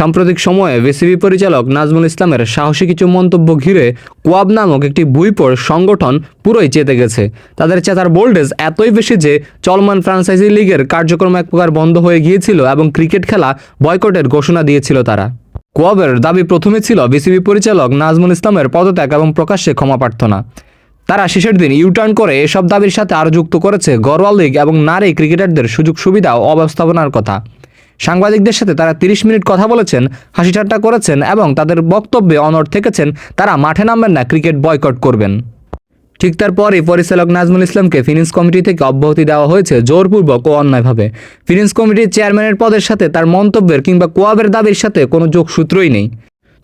সাম্প্রতিক সময়ে বিসিবি পরিচালক নাজমুল ইসলামের সাহসী কিছু মন্তব্য ঘিরে কোয়াব নামক একটি বইপড় সংগঠন পুরোই চেতে গেছে। তাদের চেতার বোল্ডেজ এতই বেশি যে চলমান ফ্রান্সাইজি লিগের কার্যক্রম এক প্রকার বন্ধ হয়ে গিয়েছিল এবং ক্রিকেট খেলা বয়কটের ঘোষণা দিয়েছিল তারা। কোয়াবের দাবি প্রথমে ছিল বিসিবি পরিচালক নাজমুল ইসলামের পদত্যাগ এবং প্রকাশ্যে ক্ষমা প্রার্থনা। তারা শেষের দিন ইউটার্ন করে এসব দাবির সাথে আরও যুক্ত করেছে ঘরোয়া লিগ এবং নারী ক্রিকেটারদের সুযোগ সুবিধা ও অব্যবস্থাপনার কথা। সাংবাদিকদের সাথে তারা তিরিশ মিনিট কথা বলেছেন, হাসি ঠাট্টা করেছেন এবং তাদের বক্তব্যে অনড় থেকেছেন, তারা মাঠে নামবেন না, ক্রিকেট বয়কট করবেন। ঠিক তারপরই পরিচালক নাজমুল ইসলামকে ফিনান্স কমিটি থেকে অব্যাহতি দেওয়া হয়েছে জোরপূর্বক ও অন্যায়ভাবে। ফিনান্স কমিটির চেয়ারম্যানের পদের সাথে তার মন্তব্যের কিংবা কোয়াবের দাবির সাথে কোনো যোগসূত্রই নেই।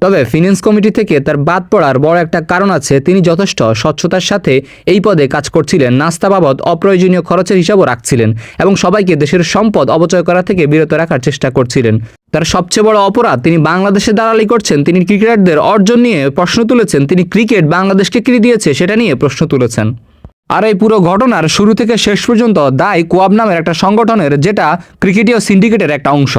তবে ফিনান্স কমিটি থেকে তার বাদ পড়ার বড় একটা কারণ আছে, তিনি যথেষ্ট স্বচ্ছতার সাথে এই পদে কাজ করছিলেন। নাস্তা বাবদ অপ্রয়োজনীয় খরচের হিসাবও রাখছিলেন এবং সবাইকে দেশের সম্পদ অপচয় করা থেকে বিরত রাখার চেষ্টা করছিলেন। তার সবচেয়ে বড় অপরাধ তিনি বাংলাদেশে দালালি করছেন, তিনি ক্রিকেটারদের অর্জন নিয়ে প্রশ্ন তুলেছেন, তিনি ক্রিকেট বাংলাদেশকে কী দিয়েছে সেটা নিয়ে প্রশ্ন তুলেছেন। আর এই পুরো ঘটনার শুরু থেকে শেষ পর্যন্ত দায় কোয়াব নামের একটা সংগঠনের, যেটা ক্রিকেটীয় সিন্ডিকেটের একটা অংশ।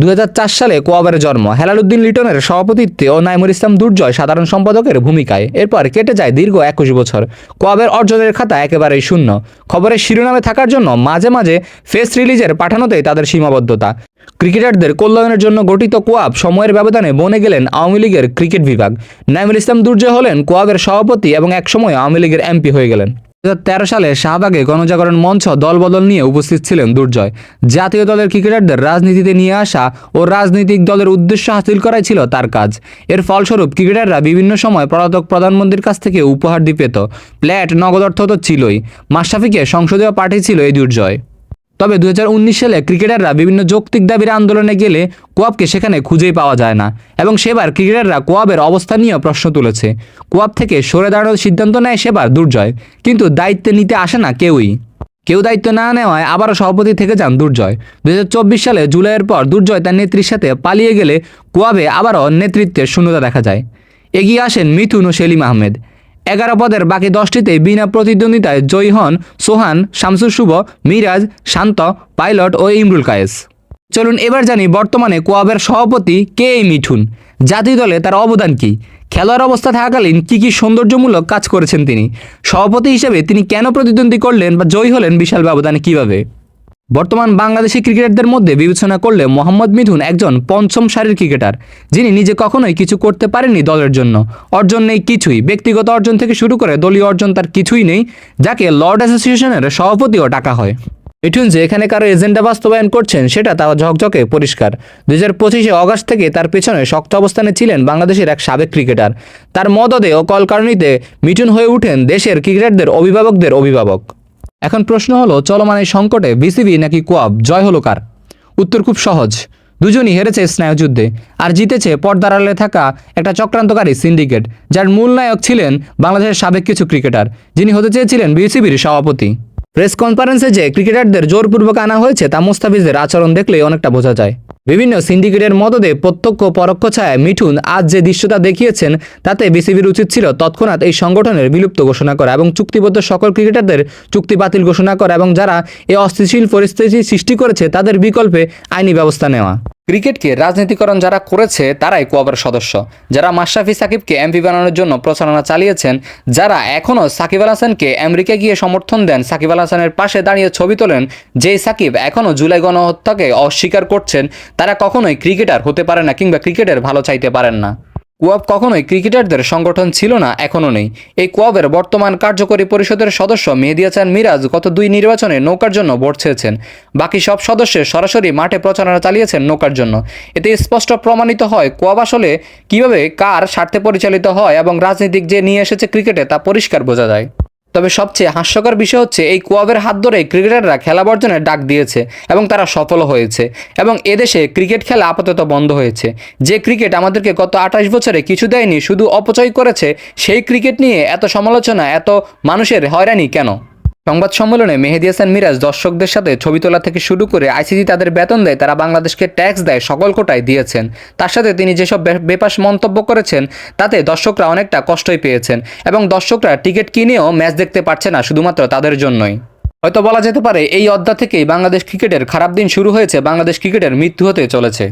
দুহাজার চার সালে কোয়াবের জন্ম। হেলালুদ্দিন লিটনের সভাপতিত্বে ও নাইমুল ইসলাম দুর্জয় সাধারণ সম্পাদকের ভূমিকায় এরপর কেটে যায় দীর্ঘ একুশ বছর। কোয়াবের অর্জনের খাতা একেবারেই শূন্য। খবরের শিরোনামে থাকার জন্য মাঝে মাঝে ফেস রিলিজের পাঠানোতেই তাদের সীমাবদ্ধতা। ক্রিকেটারদের কল্যাণের জন্য গঠিত কোয়াব সময়ের ব্যবধানে বনে গেলেন আওয়ামী লীগের ক্রিকেট বিভাগ। নাইমুল ইসলাম দুর্জয় হলেন কোয়াবের সভাপতি এবং একসময় আওয়ামী লীগের এমপি হয়ে গেলেন। দু হাজার তেরো সালে শাহবাগে গণজাগরণ মঞ্চ দলবদল নিয়ে উপস্থিত ছিলেন দুর্জয়। জাতীয় দলের ক্রিকেটারদের রাজনীতিতে নিয়ে আসা ও রাজনৈতিক দলের উদ্দেশ্য হাসিল করাই ছিল তার কাজ। এর ফলস্বরূপ ক্রিকেটাররা বিভিন্ন সময় পলাতক প্রধানমন্ত্রীর কাছ থেকে উপহার দিয়ে পেত। প্ল্যাট নগদ অর্থ তো ছিলই। মাশরাফিকে সংসদীয় পার্টি ছিল এই দুর্জয়। তবে দু হাজার উনিশ সালে ক্রিকেটাররা বিভিন্ন যৌক্তিক দাবির আন্দোলনে গেলে কোয়াবকে সেখানে খুঁজেই পাওয়া যায় না। এবং সেবার ক্রিকেটাররা কোয়াবের অবস্থা নিয়েও প্রশ্ন তুলেছে। কোয়াব থেকে সরে দাঁড়ানোর সিদ্ধান্ত নেয় সেবার দুর্জয়। কিন্তু দায়িত্বে নিতে আসে না কেউই। কেউ দায়িত্ব না নেওয়ায় আবারও সভাপতি থেকে যান দুর্জয়। দু সালে জুলাইয়ের পর দুর্জয় তার নেত্রীর সাথে পালিয়ে গেলে কোয়াবে আবারও নেতৃত্বের শূন্যতা দেখা যায়। এগিয়ে আসেন মিথুন ও সেলিম আহমেদ। এগারো পদের বাকি দশটিতে বিনা প্রতিদ্বন্দ্বিতায় জয়ী হন সোহান, শামসুর শুভ, মিরাজ, শান্ত, পাইলট ও ইমরুল কায়েস। চলুন এবার জানি বর্তমানে কোয়াবের সভাপতি কে এই মিঠুন? জাতীয় দলে তার অবদান কী? খেলোয়াড় অবস্থা থাকাকালীন কী কী সৌন্দর্যমূলক কাজ করেছেন তিনি? সভাপতি হিসেবে তিনি কেন প্রতিদ্বন্দ্বী করলেন বা জয়ী হলেন বিশাল ব্যবধানে কীভাবে? বর্তমান বাংলাদেশি ক্রিকেটারদের মধ্যে বিবেচনা করলে মোহাম্মদ মিথুন একজন পঞ্চম সারির ক্রিকেটার, যিনি নিজে কখনোই কিছু করতে পারেননি দলের জন্য। অর্জন নেই কিছুই। ব্যক্তিগত অর্জন থেকে শুরু করে দলীয় অর্জন তার কিছুই নেই, যাকে লর্ড অ্যাসোসিয়েশনের সভাপতিও ডাকা হয়। মিঠুন যে এখানে কারও এজেন্ডা বাস্তবায়ন করছেন, সেটা তাও ঝকঝকে পরিষ্কার। দু হাজার পঁচিশে অগাস্ট থেকে তার পেছনে শক্ত অবস্থানে ছিলেন বাংলাদেশের এক সাবেক ক্রিকেটার। তার মদদে ও কলকারণীতে মিঠুন হয়ে উঠেন দেশের ক্রিকেটারদের অভিভাবকদের অভিভাবক। এখন প্রশ্ন হলো, চলমান এই সংকটে বিসিবি নাকি কোয়াব? জয় হলো কার? উত্তর খুব সহজ। দুজনই হেরেছে স্নায়ুযুদ্ধে আর জিতেছে পর্দার আড়ালে থাকা একটা চক্রান্তকারী সিন্ডিকেট, যার মূল নায়ক ছিলেন বাংলাদেশের সাবেক কিছু ক্রিকেটার, যিনি হতে চেয়েছিলেন বিসিবির সভাপতি। প্রেস কনফারেন্সে যে ক্রিকেটারদের জোরপূর্বক আনা হয়েছে তা মুস্তাফিজের আচরণ দেখলেই অনেকটা বোঝা যায়। বিভিন্ন সিন্ডিকেটের মদদে প্রত্যক্ষ পরোক্ষ ছায়া মিঠুন আজ যে দৃশ্যটা দেখিয়েছেন, তাতে বিসিবির উচিত ছিল তৎক্ষণাৎ এই সংগঠনের বিলুপ্ত ঘোষণা করা এবং চুক্তিবদ্ধ সকল ক্রিকেটারদের চুক্তি বাতিল ঘোষণা করা এবং যারা এই অস্থিতিশীল পরিস্থিতি সৃষ্টি করেছে, তাদের বিকল্পে আইনি ব্যবস্থা নেওয়া। ক্রিকেটকে রাজনীতিকরণ যারা করেছে, তারাই কোয়াবের সদস্য। যারা মাশরাফি সাকিবকে এমপি বানানোর জন্য প্রচারণা চালিয়েছেন, যারা এখনও সাকিব আল হাসানকে আমেরিকা গিয়ে সমর্থন দেন, সাকিব আল হাসানের পাশে দাঁড়িয়ে ছবি তোলেন, যেই সাকিব এখনও জুলাই গণহত্যাকে অস্বীকার করছেন, তারা কখনোই ক্রিকেটার হতে পারে না কিংবা ক্রিকেটের ভালো চাইতে পারেন না। কোয়াব কখনোই ক্রিকেটারদের সংগঠন ছিল না, এখনও নেই। এই কোয়াবের বর্তমান কার্যকরী পরিষদের সদস্য মেহেদি হাসান মিরাজ গত দুই নির্বাচনে নৌকার জন্য ভোট চেয়েছেন। বাকি সব সদস্যের সরাসরি মাঠে প্রচারণা চালিয়েছেন নৌকার জন্য। এতে স্পষ্ট প্রমাণিত হয় কোয়াব আসলে কীভাবে কার স্বার্থে পরিচালিত হয় এবং রাজনীতিক যে নিয়ে এসেছে ক্রিকেটে তা পরিষ্কার বোঝা যায়। তবে সবচেয়ে হাস্যকর বিষয় হচ্ছে এই কোয়াবের হাত ধরে ক্রিকেটাররা খেলা বর্জনের ডাক দিয়েছে এবং তারা সফল হয়েছে এবং এদেশে ক্রিকেট খেলা আপাতত বন্ধ হয়েছে। যে ক্রিকেট আমাদেরকে গত আঠাশ বছরে কিছু দেয়নি, শুধু অপচয় করেছে, সেই ক্রিকেট নিয়ে এত সমালোচনা, এত মানুষের হয়রানি কেন? সংবাদ সম্মেলনে মেহেদি হাসান মিরাজ দর্শকদের সাথে ছবি তোলা থেকে শুরু করে আইসিসি তাদের বেতন দেয়, তারা বাংলাদেশকে ট্যাক্স দেয়, সকল কোটায় দিয়েছেন। তার সাথে তিনি যেসব বেপাস মন্তব্য করেছেন, তাতে দর্শকরা অনেকটা কষ্টই পেয়েছেন এবং দর্শকরা টিকিট কিনেও ম্যাচ দেখতে পারছে না, শুধুমাত্র তাদের জন্যই। হয়তো বলা যেতে পারে, এই অধ্যায় থেকেই বাংলাদেশ ক্রিকেটের খারাপ দিন শুরু হয়েছে, বাংলাদেশ ক্রিকেটের মৃত্যু হতে চলেছে।